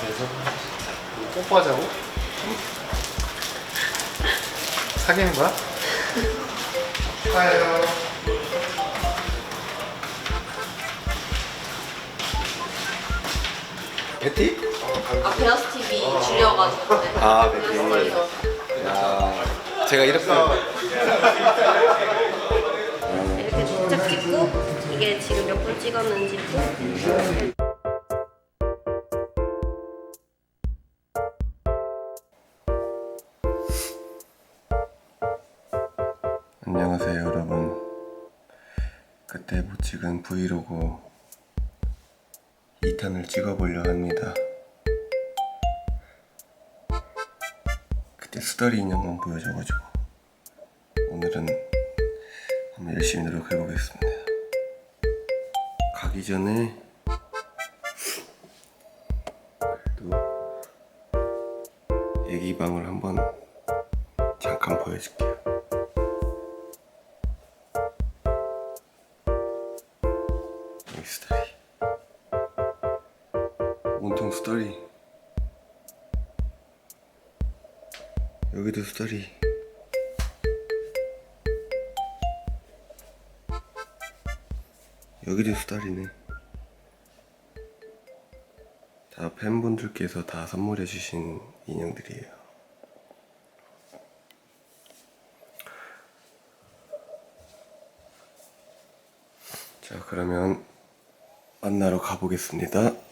그래서 뽀뽀하자고? 사귀는 거야? 축하해요. 베티? 아 베어스 TV 줄여가지고. 네. 아, 베티. 야, 제가 이렇게 이렇게 직접 찍고 이게 지금 몇 분 찍었는지 또 안녕하세요 여러분. 그때 못 찍은 브이로그 2탄을 찍어보려 합니다. 그때 수다리 인형만 보여줘가지고 오늘은 한번 열심히 노력해보겠습니다. 가기 전에 그래도 애기방을 한번 잠깐 보여줄게요 온통 스토리. 여기도 스토리. 여기도 스토리네. 다 팬분들께서 다 선물해 주신 인형들이에요. 자 그러면 만나러 가보겠습니다.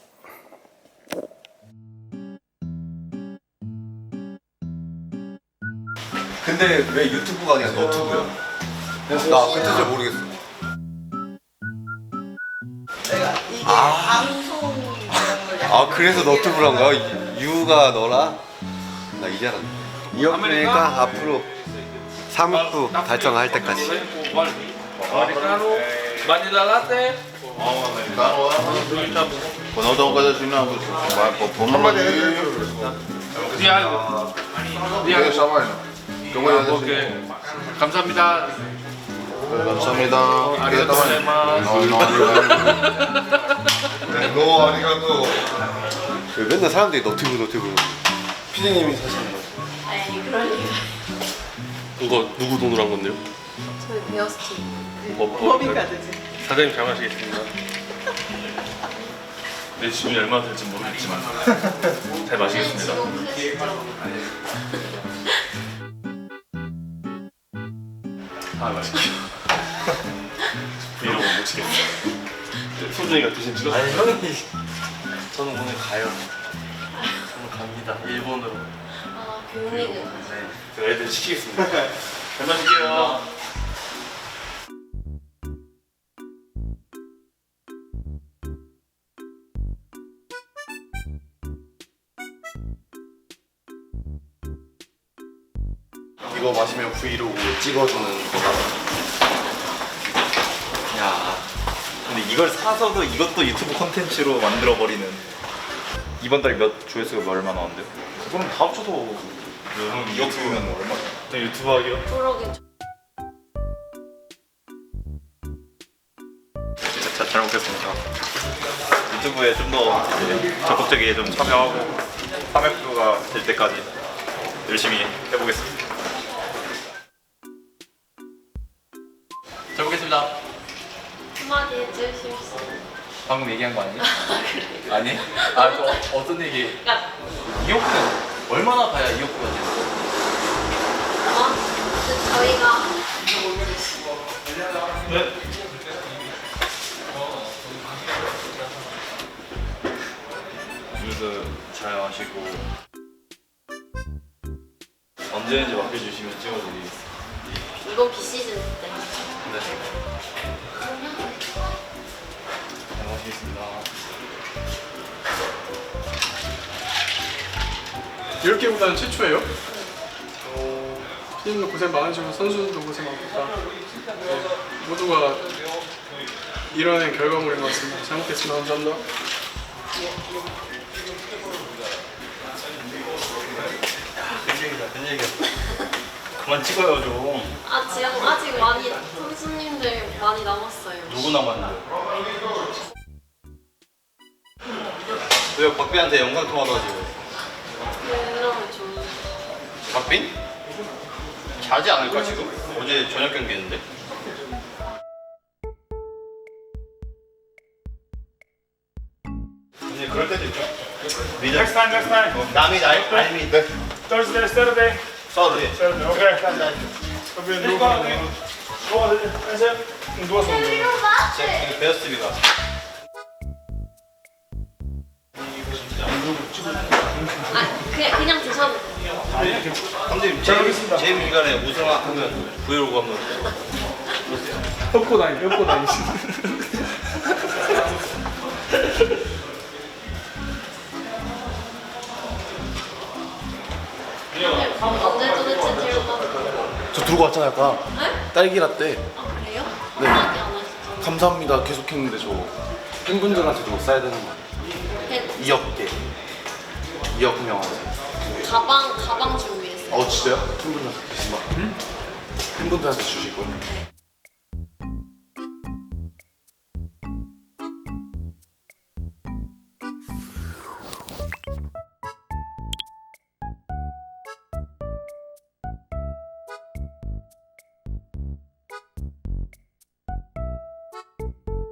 근데 왜 유튜브가 아니라 너튜브야? 나 그 뜻을 모르겠어. 방송 아 그래서 너튜브란 거야? 유가 너라? 나 이제 알았네. 이어프니까 앞으로 사무프 달성할 때까지. Americano, vanilla latte. Quando eu coisa assim, não, vai pôr por uma Di algo. Di 예, algo. 사와 요. 아, 오케이. 감사합니다. 감사합니다. 아리가또 고자이마스. 너 아리가또. 왜 맨날 사람들이 너튜브 너튜브. 피디님이 사시는 거. 아니 그럴 리가. 이거 누구 돈으로 한 건데요? 저희 베어스 TV. 법인카드지. 사장님 잘 마시겠습니다. 내 지분이 얼마나 될지 모르겠지만 잘 마시겠습니다. 지금? 아 맛있게요. 브이로그 못 찍겠어. 소중이가 대신 찍었어. 아니 형이 저는 오늘 가요. 저는 갑니다. 일본으로. 아 빅리그. 네. 제가 애들 시키겠습니다. 잘 이거 마시면 브이로그 찍어주는 거다. 야, 근데 이걸 사서도 이것도 유튜브 콘텐츠로 만들어 버리는. 이번 달에 몇 조회수가 얼마 나왔는데요? 그거는 다 합쳐도 형 2억 쓰면 얼마? 저 유튜브 하기요? 프로긴 진짜 잘, 잘 먹겠습니다. 유튜브에 좀 더 적극적이게 좀 참여하고 3회표가 될 때까지 열심히 해보겠습니다. 잘 먹겠습니다. 한마디 있어요? 방금 얘기한 거 아니에요? 아니? 아, 저 어떤 얘기? 그러니까 얼마나 가야 되는 거예요? 어? 근데 저희가 뉴스 잘 마시고 언제든지 맡겨주시면 찍어드리겠습니다. 이번 비 시즌 때 네. 10개보다는 최초예요? 어, 피디님도 고생 많으시고 선수들도 고생 많겠다 네, 모두가 이뤄낸 결과물인 것 같습니다. 잘 먹겠습니다 감사합니다. 그만 찍어요 좀. 아, 지금 아직 많이 선수님들 많이 남았어요. 누구 남았는데? 왜 박비한테 영상 통화도 하지? 그러면 좀 박빈? 자지 않을까 지금? 어제 저녁 경기 했는데. 근데 그럴 때도 있죠. Next time, next time. 남이 날 아니 네. Thursday, Saturday. 서로. Saturday, okay. Probeer een doel. Doe eens. Doe eens. 제가 베어스비가. 아 그냥 그냥 드셔도 돼요. 감독님 제임 제임 기간에 우승하면 브이로그 한번. 덮고 다니, 덮고 다니시. 언제 도대체 들고 저 들고 왔잖아요 아까 네? 딸기 라떼 아 그래요? 네. 한마디 안 하시죠? 감사합니다 계속 했는데 저 팬분들한테 도 써야 되는 거 아니에요? 2억 개 2억 명한테 가방 가방 준비했어요. 어 진짜요? 팬분들한테 주신 거? 팬분들한테 주실 거예요?